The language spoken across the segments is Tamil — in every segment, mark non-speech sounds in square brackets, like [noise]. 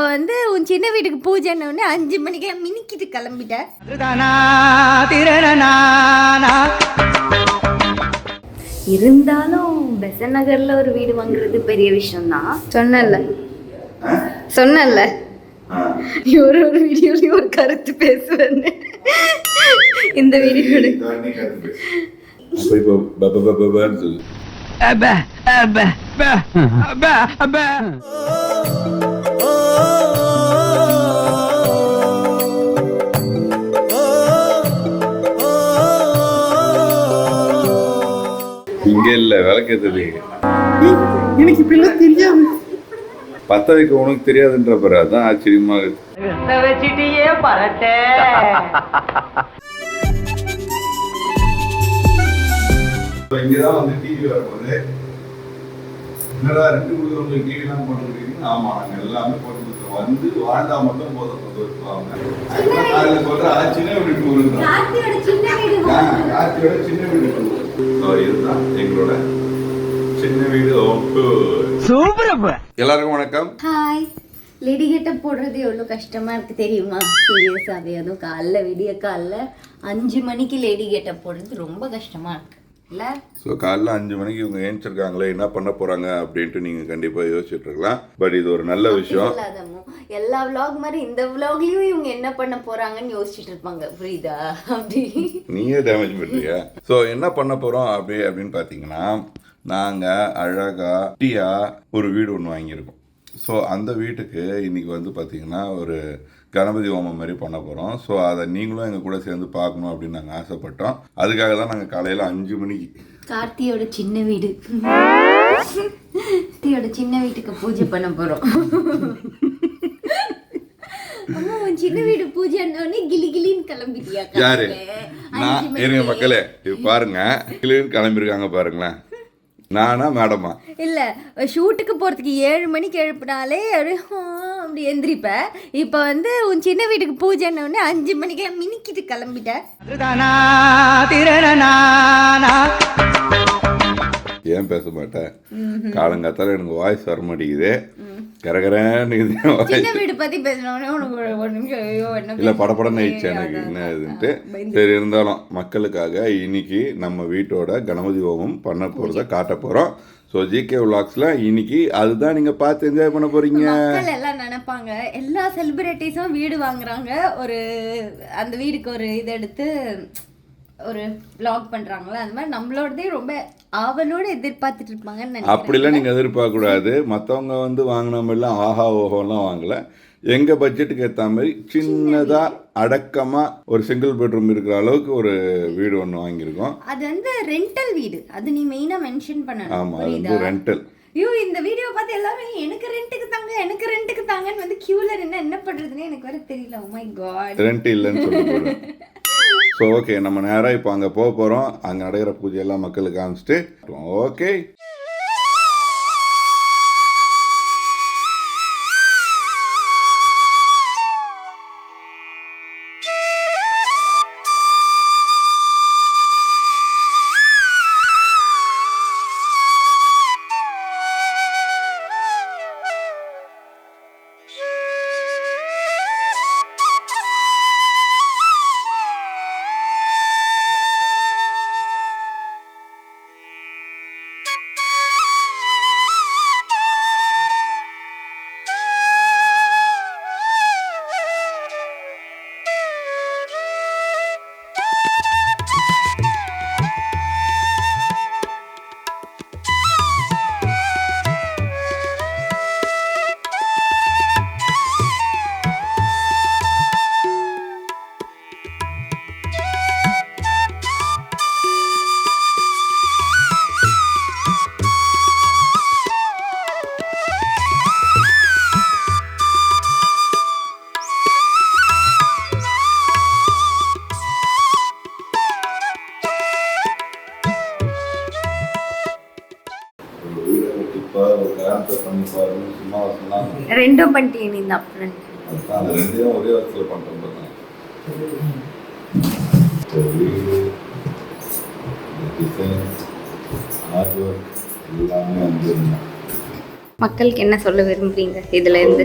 இப்போ வந்து உன் சின்ன வீட்டுக்கு பூஜைன்ன உடனே அஞ்சு மணிக்கெல்லாம் மினிக்கிட்டு கிளம்பிட்டேன் இருந்தாலும் பெசன் நகர்ல ஒரு வீடு வாங்குறது பெரிய விஷயம் தான் சொன்னல சொன்னல நீ ஒரு ஒரு வீடியோலயும் ஒரு கருத்து பேசுவேன்னு. இந்த வீடியோட அப்ப இப்போ பப பப இங்க இல்ல விளக்கேத்தது எனக்கு இப்படிலாம் தெரியாது. பத்த வைக்க உனக்கு தெரியாதுன்ற பிறகு அதான் ஆச்சரியமா இருக்கு. வச்சிட்டியே பரட்ட. இங்கதான் வந்து டிவி வரும்போது என்னடா ரெண்டு குடுக்கிறவங்களுக்கு டிவி எல்லாம் போட்டு கொடுக்குறீங்க ஆமா நாங்க எல்லாமே போட்டு வந்து வாழ்ந்தா மட்டும் போதும் காலையில சொல்ற "ஆ, சின்ன வீடு டூர் கார்த்தியோட சின்ன வீடு எங்களோட சின்ன வீடு ஓட்டு எல்லாருக்கும் வணக்கம். ஹாய் லேடி கெட்ட போடுறது எவ்வளோ கஷ்டமா இருக்கு தெரியுமா? சீரியஸாகவே அதுவும் காலைல விடிய காலைல அஞ்சு மணிக்கு லேடி கெட்ட போடுறது ரொம்ப கஷ்டமா இருக்கு. ஸோ காலைல அஞ்சு மணிக்கு இவங்க ஏஞ்சிருக்காங்களே என்ன பண்ண போறாங்க அப்படின்ட்டு நீங்க கண்டிப்பா யோசிச்சுட்டு இருக்கலாம். பட் இது ஒரு நல்ல விஷயம். எல்லா vlog மாதிரி இந்த vlogலயும் இவங்க என்ன பண்ண போறாங்கன்னு யோசிச்சுட்டு இருப்பாங்க. புரியுதா? அப்படி. நீயே டேமேஜ் பண்ணுறியா ஸோ என்ன பண்ண போகிறோம் அப்படி அப்படின்னு பார்த்தீங்கன்னா நாங்கள் அழகாக டீயா ஒரு வீடு ஒன்று வாங்கியிருக்கோம். ஸோ அந்த வீட்டுக்கு இன்னைக்கு வந்து பார்த்தீங்கன்னா ஒரு கணபதி ஹோமம் மாதிரி பண்ண போகிறோம் ஸோ அதை நீங்களும் எங்கள் கூட சேர்ந்து பார்க்கணும் அப்படின்னு நாங்கள் ஆசைப்பட்டோம். அதுக்காக தான் நாங்கள் காலையில் அஞ்சு மணிக்கு. கார்த்தியோட சின்ன வீடு. கார்த்தியோட சின்ன வீட்டுக்கு பூஜை பண்ண போறோம். அம்மா உன் சின்ன வீடு பூஜை உடனே கிளி கிளின்னு கிளம்பிட்டியா யாரு? நான் இருங்க. மக்களே இது பாருங்க. கிளின்னு கிளம்பியிருக்காங்க பாருங்களேன். நானா மேடமா? இல்ல ஷூட்டுக்கு போறதுக்கு ஏழு மணிக்கு எழுப்பினாலே அப்படி எந்திரிப்ப. இப்போ வந்து உன் சின்ன வீட்டுக்கு பூஜைன்ன உடனே அஞ்சு மணிக்கெல்லாம் மினிக்கிட்டு கிளம்பிட்ட. ஏன் பேச மாட்டேன் காலங்காத்தால எனக்கு வாய்ஸ் வர மாட்டேங்குது கரகரன்னு. சின்ன வீடு பத்தி பேசினோடனே உனக்கு ஒரு ஒரு நிமிஷம் ஐயோ என்ன இல்ல? படப்படன்னு ஆயிடுச்சு எனக்கு என்ன இதுன்ட்டு. சரி இருந்தாலும் மக்களுக்காக இன்னைக்கு நம்ம வீட்டோட கணபதி ஹோமம் பண்ண போறத காட்ட போறோம் ஸோ ஜிகே விளாக்ஸ்ல இன்னைக்கு அதுதான் நீங்க பார்த்து என்ஜாய் பண்ண போறீங்க மக்கள் எல்லாம் நினைப்பாங்க எல்லா செலிபிரிட்டிஸும் வீடு வாங்குறாங்க ஒரு அந்த வீடுக்கு ஒரு இது எடுத்து ஒரு vlog பண்றாங்களா அந்த மாதிரி நம்மளோடதே ரொம்ப ஆவலோட எதிர்பார்த்துட்டு இருப்பாங்கன்னு அப்படிலாம் நீங்க எதிர்பார்க்க கூடாது மற்றவங்க வந்து வாங்கின மாதிரிலாம் ஆஹா ஓஹோலாம் வாங்கல. எங்க பட்ஜெட்டுக்கு ஏற்ற மாதிரி சின்னதா அடக்கமா ஒரு சிங்கிள் பெட்ரூம் இருக்கிற அளவுக்கு ஒரு வீடு ஒன்று வாங்கியிருக்கோம். அது வந்து ரெண்டல் வீடு. அது நீ மெயினா மென்ஷன் பண்ணணும். ஆமா அது வந்து ரெண்டல் ஐயோ இந்த வீடியோ பார்த்து எல்லாரும் எனக்கு ரெண்டுக்கு தாங்க எனக்கு ரெண்டுக்கு தாங்கன்னு வந்து கியூல என்ன என்ன பண்றதுன்னு எனக்கு வேற தெரியல. ஓ மை காட் ரெண்ட் இல்லைன்னு சொல்லிட்டு [laughs] ஸோ ஓகே நம்ம நேராக இப்போ அங்கே போக போகிறோம் அங்கே நடக்கிற பூஜையெல்லாம் மக்களுக்கு காமிச்சிட்டு. ஓகே. சொன்னாங்க ரெண்டும் பண்ணிட்டேன் இந்த அப்புறம் அந்த ரெண்டையும் ஒரே எல்லாமே வந்து மக்களுக்கு என்ன சொல்ல விரும்புறீங்க இதுல இருந்து?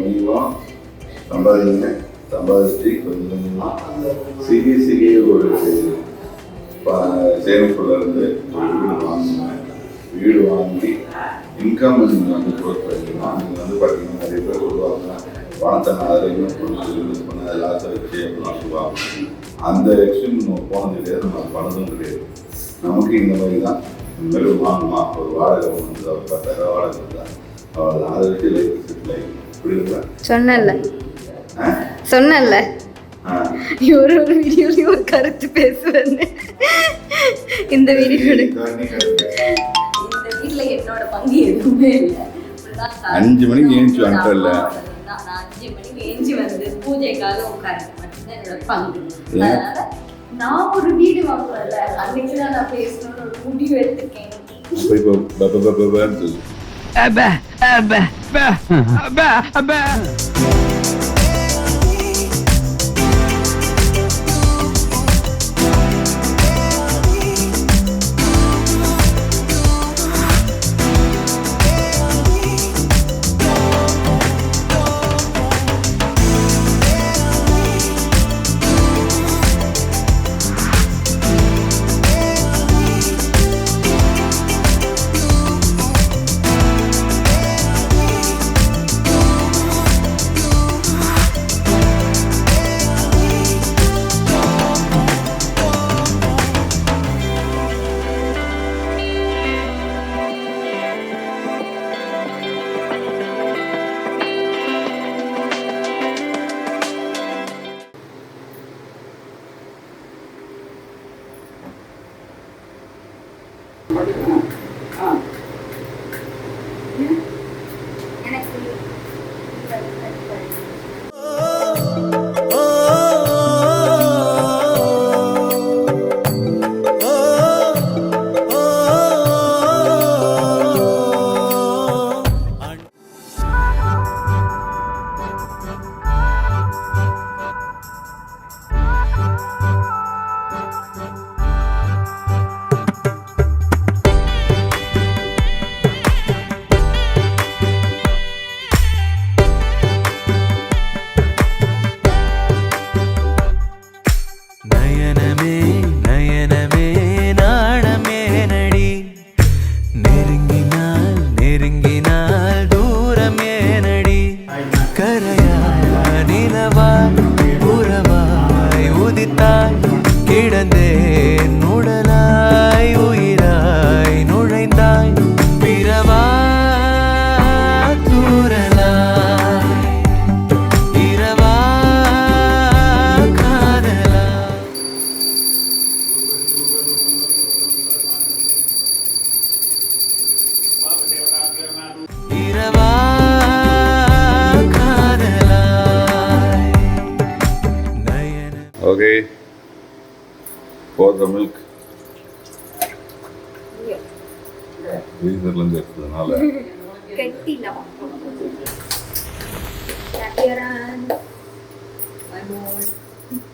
சம்பாதிங்க சம்பாதிச்சு கொஞ்சம் ஒரு சேமிப்புல இருந்து வீடு வாங்கி இன்கம் வந்து க்ரோத் பண்ணிக்கலாம் நீங்கள் வந்து பார்த்தீங்கன்னா நிறைய பேர் சொல்லுவாங்க பணத்தை நான் அதில் இன்வெஸ்ட் பண்ணி யூஸ் பண்ண வச்சு அப்படிலாம் சொல்லுவாங்க அந்த எக்ஸ்ட்ரீம் நம்ம போனது கிடையாது நம்ம பண்ணதும் கிடையாது. நமக்கு இந்த மாதிரி தான். இந்த மாதிரி வாங்கணுமா ஒரு வாடகை வந்து ஒரு பத்தாயிரம் வாடகை வந்தா அவ்வளோதான் அதை வச்சு லைஃப் செட்டில் ஆகி. புரியுதுங்களா சொன்னல சொன்னல ஒரு ஒரு வீடியோலையும் ஒரு கருத்து பேசுவேன்னு. இந்த வீட்ல என்னோட பங்கு எதுவுமே இல்லை. அஞ்சு மணிக்கு ஏஞ்சி வந்துட்டல்ல? நான் அஞ்சு மணிக்கு ஏஞ்சி வந்து பூஜைக்காக உட்கார்ந்து மட்டும்தான் என்னோட பங்கு? அதனால நான் ஒரு வீடு வாங்குவேன்ல. அன்னைக்கு தான் நான் பேசணும்னு ஒரு முடிவு எடுத்திருக்கேன். அப்போ இப்போ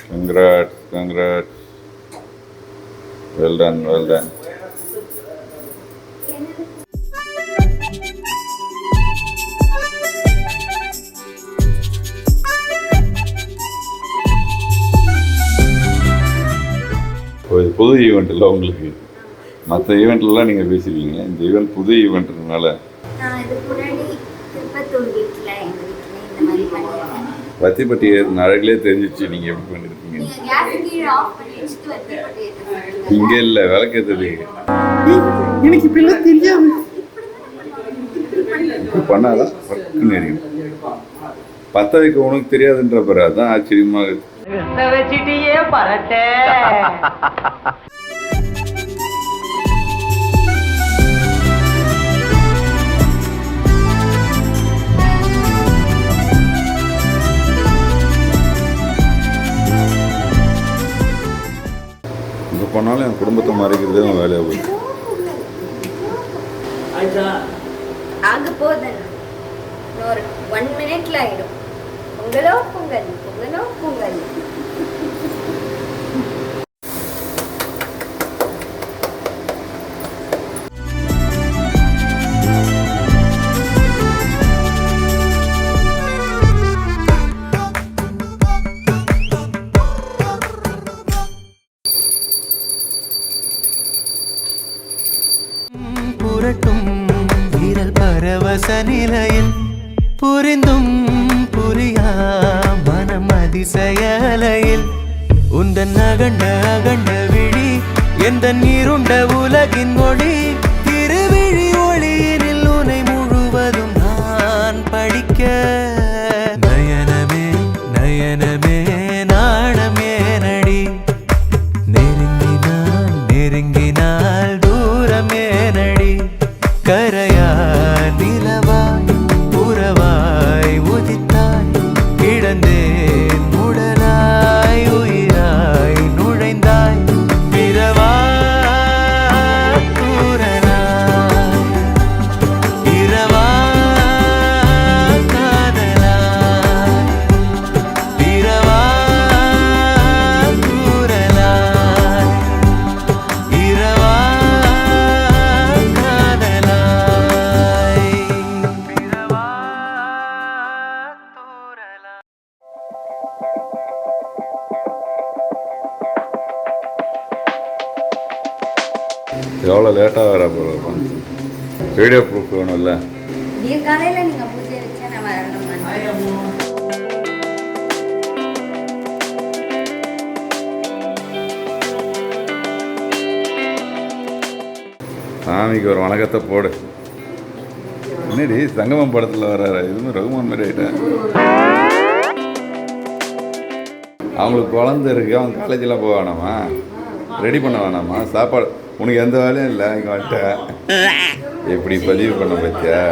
congrats congrats well done well done இது புது ஈவெண்ட் இல்லை உங்களுக்கு? மற்ற ஈவெண்ட்லாம் நீங்கள் பேசுவீங்க இந்த ஈவெண்ட் புது ஈவெண்ட்னால நான் இதுக்கு முன்னாடி திருப்பத்தூர் வீட்டில் எங்கள் வீட்டில் பண்ணியிருக்கேன் வத்திப்பட்டி அழகிலே தெரிஞ்சிச்சு நீங்கள் எப்படி பண்ணியிருக்கீங்க நீங்கள் கேஸ் கீழே ஆஃப் பண்ணி வச்சுட்டு வத்திப்பட்டி ஏற்றுங்க இங்கே இல்லை விளக்கேற்றது எனக்கு இப்படிலாம் தெரியாது. பண்ணாதான் பட்டுன்னு எரியும். பத்த வைக்க உனக்கு தெரியாதுன்ற பிறகு அதான் ஆச்சரியமாக குடும்பத்தை மறைக்கிறதே அவன் வேலையாக போகுது. ஆக போதன் ஒரு ஒன் மினிட்ல ஆயிடும். பொங்கலோ பொங்கல் பொங்கலோ பொங்கல். எவ்வளோ லேட்டாக வர போகிறோம்? வீடியோ ப்ரூஃப் வேணும்ல. விடிய காலையில நீங்க பூஜை வச்சா நான் வரணும் சாமிக்கு ஒரு வணக்கத்தை போடு. என்னடி சங்கமம் படத்தில் வர இதுவும் ரகுமான் மாதிரி ஆயிட்டேன் அவங்களுக்கு குழந்தை இருக்கு. அவங்க காலேஜெலாம் போக வேணாமா? ரெடி பண்ண வேணாமா? சாப்பாடு உனக்கு எந்த வேலையும் இல்லை இங்கே வந்துட்ட. எப்படி பதிவு பண்ண பத்தியா?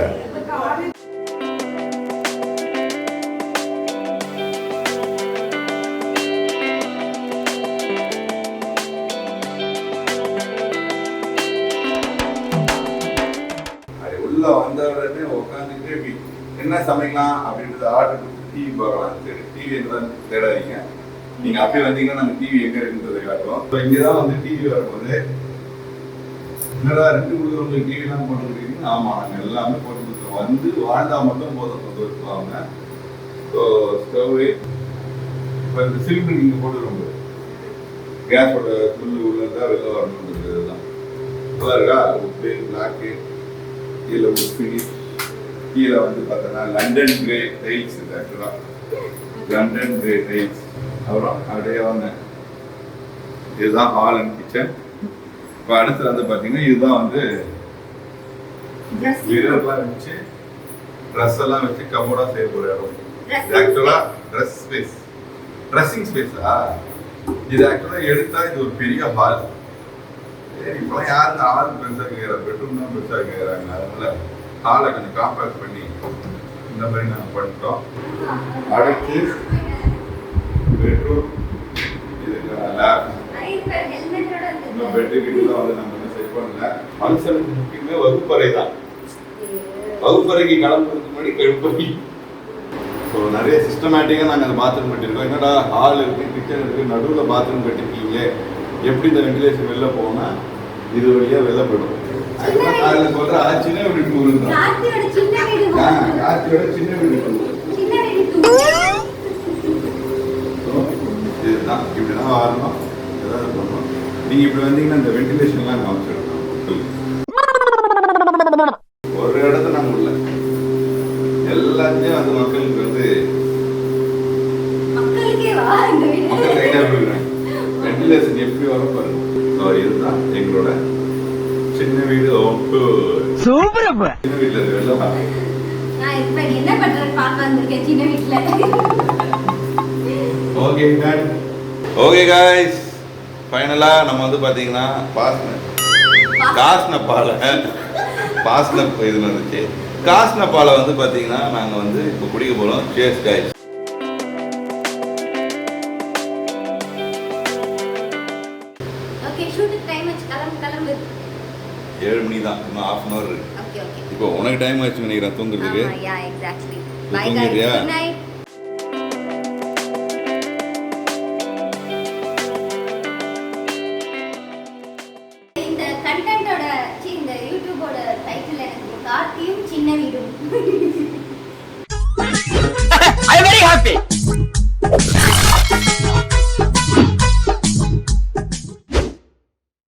உள்ள வந்த உட்காந்துட்டு என்ன சமைக்கலாம்? அப்படின்றது ஆர்டர் டிவி பார்க்கலாம். சரி டிவி எங்கதான் தேடாதீங்க. நீங்க அப்படியே வந்தீங்கன்னா நம்ம டிவி எங்க இருக்குன்றதை காட்டுவோம் இப்போ இங்கதான் வந்து டிவி வரும்போது என்னடா ரெண்டு கொடுக்குறவங்க கீழே எல்லாம் ஆமாம் இருக்கீங்க எல்லாமே போட்டு வந்து வாழ்ந்தால் மட்டும் போதும் கொண்டு ஸோ ஸ்டவ் இப்போ இந்த சிலிண்டர் நீங்க போட்டுருவோம் கேஸோட புல்லு உள்ளதா வெளில வரணுன்றது தான் நல்லா இருக்கா? உப்பு பிளாக்கு கீழே உப்பு கீழே வந்து பார்த்தோன்னா லண்டன் கிரே டைல்ஸ் இது ஆக்சுவலாக லண்டன் கிரே டைல்ஸ் அப்புறம் அப்படியே வாங்க. இதுதான் ஹால் அண்ட் கிச்சன் இப்போ அடுத்து வந்து பார்த்தீங்கன்னா இதுதான் வந்து வீரர்லாம் வச்சு ட்ரெஸ் எல்லாம் வச்சு கமோடா செய்ய போற இடம் Dressing ஆக்சுவலா ட்ரெஸ் ஸ்பேஸ் ட்ரெஸ்ஸிங் ஸ்பேஸா இது ஆக்சுவலா எடுத்தா இது ஒரு பெரிய ஹால் இப்பெல்லாம் யாருக்கு ஹால் பெருசா கேட்குறாங்க பெட்ரூம் தான் பெருசா கேட்குறாங்க அதனால ஹாலை கொஞ்சம் காம்பேக்ட் பண்ணி இந்த மாதிரி நாங்கள் பண்ணிட்டோம். அடுத்து பெட்ரூம் இதுக்கு லேப் இந்த பெட்டு கிட்டலாம் வந்து நம்ம வந்து செட் பண்ணல. மனுஷனுக்கு முக்கியமே வகுப்பறை தான் வகுப்பறைக்கு கிளம்புறதுக்கு முன்னாடி கழுப்பறை ஸோ நிறைய சிஸ்டமேட்டிக்காக நாங்கள் அந்த பாத்ரூம் கட்டியிருக்கோம். என்னடா ஹால் இருக்குது கிச்சன் இருக்குது நடுவில் பாத்ரூம் கட்டிருக்கீங்க? எப்படி இந்த வென்டிலேஷன் வெளில போகணும்னா இது வழியாக வெளில போயிடும். அதுக்கப்புறம் காலையில் சொல்கிற ஆ சின்ன வீடு டூர் தான் கார்த்தியோட சின்ன வீடு ஆ, கார்த்தியோட சின்ன வீடு டூர் சின்ன வீடு tour. ஸோ இதுதான் இப்படி தான் வரணும் ஏதாவது பண்ணணும் நீங்கள் இப்படி வந்தீங்கன்னா இந்த வென்டிலேஷன்லாம் காமிச்சிடணும் ஒரு இடத்துல நாங்கள் உள்ள எல்லாத்தையும் அந்த மக்களுக்கு வந்து மக்கள் போயிடுறேன் வென்டிலேஷன் எப்படி வரும் பாருங்க. ஸோ இதுதான் எங்களோட சின்ன வீடு சூப்பர் சின்ன வீட்டில் இது வெளில வா. நான் இப்ப என்ன பண்றேன்னு பார்க்க வந்திருக்கேன் சின்ன வீட்டுல. ஓகே ஓகே காய்ஸ் ஃபைனலாக நம்ம வந்து பார்த்தீங்கன்னா பாஸ்ன காஸ்ன பாலை பாஸ்ன இது வந்துச்சு காஸ்ன பாலை வந்து பார்த்தீங்கன்னா நாங்கள் வந்து இப்போ குடிக்க போகிறோம் சேஸ் கிளம்பு ஏழு மணி தான் இன்னும் ஹாஃப் அன் ஓகே இப்போ உனக்கு டைம் ஆச்சு நினைக்கிறேன். தூங்குறதுக்கு. தூங்கிடுறியா?